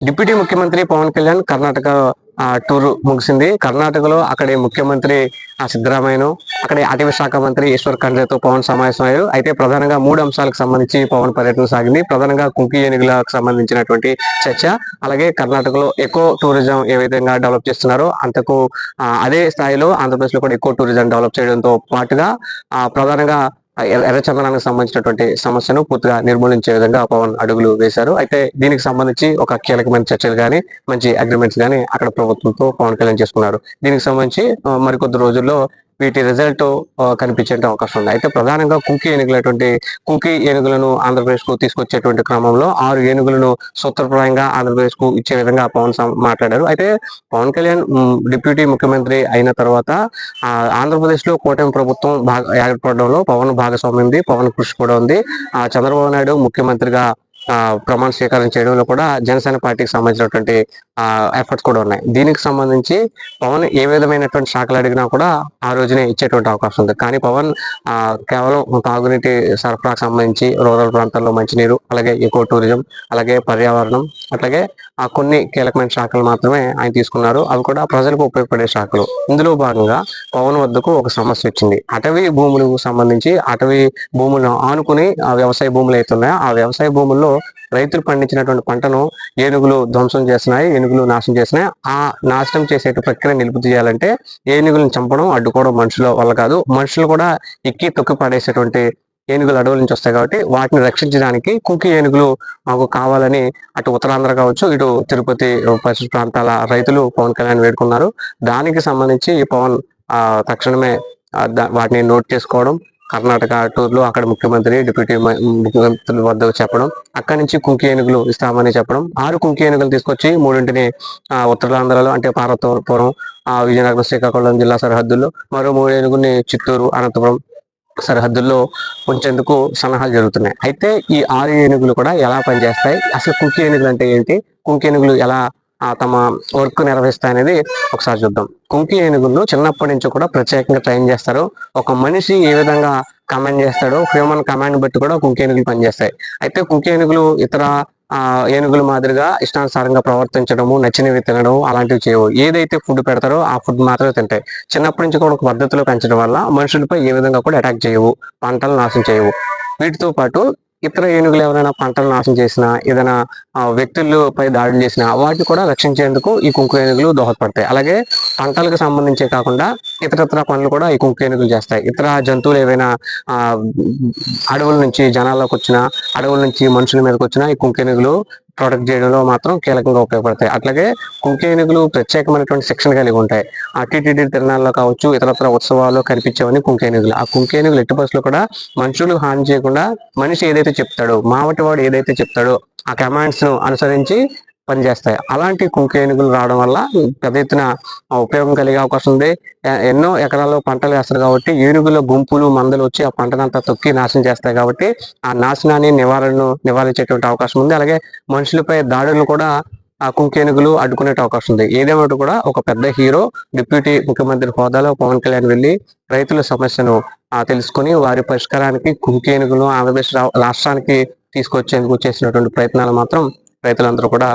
Deputy ముఖ్యమంత్రి పవన్ కళ్యాణ్ కర్ణాటక ఆ, tour ముగిసింది. కర్ణాటకలో అక్కడి ముఖ్యమంత్రి ఆ, సిద్ధరామయ్యను అక్కడి అటవీ శాఖ మంత్రి ఈశ్వర్ ఖండ్రేతో పవన్ సమావేశమయ్యారు అయితే ప్రధానంగా మూడు అంశాలకు సంబంధించి పవన్ పర్యటన సాగింది. ప్రధానంగా కుంకి ఏనుగులకు సంబంధించినటువంటి చర్చ అలాగే కర్ణాటకలో ఎక్కువ టూరిజం ఏ విధంగా డెవలప్ చేస్తున్నారో అంతకు అదే స్థాయిలో ఆంధ్రప్రదేశ్లో కూడా ఎక్కువ టూరిజం డెవలప్ చేయడంతో పాటుగా ప్రధానంగా ఎర్రచందనానికి సంబంధించినటువంటి సమస్యను పూర్తిగా నిర్మూలించే విధంగా పవన్ అడుగులు వేశారు. అయితే దీనికి సంబంధించి ఒక కీలకమైన చర్చలు కానీ మంచి అగ్రిమెంట్స్ కానీ అక్కడ ప్రభుత్వంతో పవన్ కళ్యాణ్ చేసుకున్నారు. దీనికి సంబంధించి మరికొద్ది రోజుల్లో వీటి రిజల్ట్ కనిపించే అవకాశం ఉంది. అయితే ప్రధానంగా కుకీ ఏనుగులటువంటి కుకీ ఏనుగులను ఆంధ్రప్రదేశ్కు తీసుకొచ్చేటువంటి క్రమంలో ఆరు ఏనుగులను సూత్రప్రాయంగా ఆంధ్రప్రదేశ్కు ఇచ్చే విధంగా పవన్ మాట్లాడారు. అయితే పవన్ కళ్యాణ్ డిప్యూటీ ముఖ్యమంత్రి అయిన తర్వాత ఆంధ్రప్రదేశ్లో ఆంధ్రప్రదేశ్లో కూటమి ప్రభుత్వం భాగ ఏర్పడడంలో పవన్ భాగస్వామ్యం ఉంది పవన్ కృషి కూడా ఉంది. ఆ చంద్రబాబు నాయుడు ముఖ్యమంత్రిగా ప్రమాణ స్వీకారం చేయడంలో కూడా జనసేన పార్టీకి సంబంధించినటువంటి ఎఫర్ట్స్ కూడా ఉన్నాయి. దీనికి సంబంధించి పవన్ ఏ విధమైనటువంటి శాఖలు అడిగినా కూడా ఆ రోజునే ఇచ్చేటువంటి అవకాశం ఉంది. కానీ పవన్ ఆ, కేవలం తాగునీటి సరఫరాకు సంబంధించి రూరల్ ప్రాంతాల్లో మంచినీరు అలాగే ఎకో టూరిజం అలాగే పర్యావరణం అట్లాగే ఆ కొన్ని కీలకమైన శాఖలు మాత్రమే ఆయన తీసుకున్నారు. అవి కూడా ప్రజలకు ఉపయోగపడే శాఖలు. ఇందులో భాగంగా పవన్ వద్దకు ఒక సమస్య వచ్చింది. అటవీ భూములకు సంబంధించి అటవీ భూములను ఆనుకుని ఆ వ్యవసాయ భూములు అయితే ఆ వ్యవసాయ భూముల్లో రైతులు పండించినటువంటి పంటను ఏనుగులు ధ్వంసం చేస్తున్నాయి ఏనుగులు నాశనం చేస్తున్నాయి. ఆ నాశనం చేసే ప్రక్రియ నిలుపు తీయాలంటే ఏనుగులను చంపడం అడ్డుకోవడం మనుషుల వల్ల కాదు. మనుషులు కూడా ఎక్కి తొక్కి పడేసేటువంటి ఏనుగులు అడవుల నుంచి వస్తాయి కాబట్టి వాటిని రక్షించడానికి కుకి ఏనుగులు మాకు కావాలని అటు ఉత్తరాంధ్ర కావచ్చు ఇటు తిరుపతి పరిస్థితి ప్రాంతాల రైతులు పవన్ కళ్యాణ్ వేడుకున్నారు. దానికి సంబంధించి ఈ పవన్ తక్షణమే వాటిని నోట్ చేసుకోవడం కర్ణాటక టూర్లో అక్కడ ముఖ్యమంత్రి డిప్యూటీ ముఖ్యమంత్రుల వద్ద చెప్పడం అక్కడి నుంచి కుంకి ఏనుగులు ఇస్తామని చెప్పడం. ఆరు కుంకి ఏనుగులు తీసుకొచ్చి మూడింటిని ఉత్తరాంధ్రలో అంటే పార్వతపురం ఆ, విజయనగరం శ్రీకాకుళం జిల్లా సరిహద్దుల్లో మరో మూడు ఏనుగుని చిత్తూరు అనంతపురం సరిహద్దుల్లో ఉంచేందుకు సన్నాహాలు జరుగుతున్నాయి. అయితే ఈ ఆరు ఏనుగులు కూడా ఎలా పనిచేస్తాయి? అసలు కుంకి ఏనుగులు అంటే ఏంటి? కుంకి ఏనుగులు ఎలా తమ వర్క్ నిర్వహిస్తాయి అనేది ఒకసారి చూద్దాం. కుంకి ఏనుగులు చిన్నప్పటి నుంచి కూడా ప్రత్యేకంగా ట్రైన్ చేస్తారు. ఒక మనిషి ఏ విధంగా కమాండ్ చేస్తాడో హ్యూమన్ కమాండ్ బట్టి కూడా కుంకి ఏనుగులు పనిచేస్తాయి. అయితే కుంకి ఏనుగులు ఇతర ఏనుగుల మాదిరిగా ఇష్టానుసారంగా ప్రవర్తించడము నచ్చినవి తినడం అలాంటివి చేయవు. ఏదైతే ఫుడ్ పెడతారో ఆ ఫుడ్ మాత్రమే తింటాయి. చిన్నప్పటి నుంచి కూడా ఒక పద్ధతిలో పెంచడం వల్ల మనుషులపై ఏ విధంగా కూడా అటాక్ చేయవు పంటలు నాశనం చేయవు. వీటితో పాటు ఇతర ఏనుగులు ఎవరైనా పంటలు నాశనం చేసినా ఏదైనా వ్యక్తులపై దాడులు చేసినా వాటిని కూడా రక్షించేందుకు ఈ కుంకు ఏనుగులు దోహదపడతాయి. అలాగే పంటలకు సంబంధించే కాకుండా ఇతరత్ర పనులు కూడా ఈ కుంకు ఏనుగులు చేస్తాయి. ఇతర జంతువులు ఏవైనా అడవుల నుంచి జనాల్లోకి వచ్చిన అడవుల నుంచి మనుషుల మీదకి వచ్చినా ఈ కుంకేనుగులు ప్రొటెక్ట్ చేయడంలో మాత్రం కీలకంగా ఉపయోగపడతాయి. అట్లాగే కుంకేనుగులు ప్రత్యేకమైనటువంటి శిక్షణ కలిగి ఉంటాయి. ఆ టీటీడీ తిరణాల్లో కావచ్చు ఇతరత్ర ఉత్సవాల్లో కనిపించేవని కుంకేనుగులు ఆ కుంకేనుగులు ఎట్టి బస్సులో కూడా మనుషులు హాని చేయకుండా మనిషి ఏదైతే చెప్తాడో మావటి వాడు ఏదైతే చెప్తాడో ఆ కమాండ్స్ను అనుసరించి పనిచేస్తాయి. అలాంటి కుంకేనుగులు రావడం వల్ల పెద్ద ఎత్తున ఉపయోగం కలిగే అవకాశం ఉంది. ఎన్నో ఎకరాల్లో పంటలు వేస్తారు కాబట్టి ఏనుగుల గుంపులు మందలు వచ్చి ఆ పంటనంతా తొక్కి నాశనం చేస్తాయి కాబట్టి ఆ నాశనాన్ని నివారణను నివారించేటువంటి అవకాశం ఉంది. అలాగే మనుషులపై దాడులను కూడా ఆ కుంకేనుగులు అడ్డుకునే అవకాశం ఉంది. ఏదేమైనా కూడా ఒక పెద్ద హీరో డిప్యూటీ ముఖ్యమంత్రి హోదాలో పవన్ కళ్యాణ్ వెళ్ళి రైతుల సమస్యను తెలుసుకుని తెలుసుకొని వారి పరిష్కారానికి కుంకేనుగులు ఆంధ్రప్రదేశ్ రాష్ట్రానికి తీసుకొచ్చేందుకు చేసినటువంటి ప్రయత్నాలు మాత్రం రైతులందరూ కూడా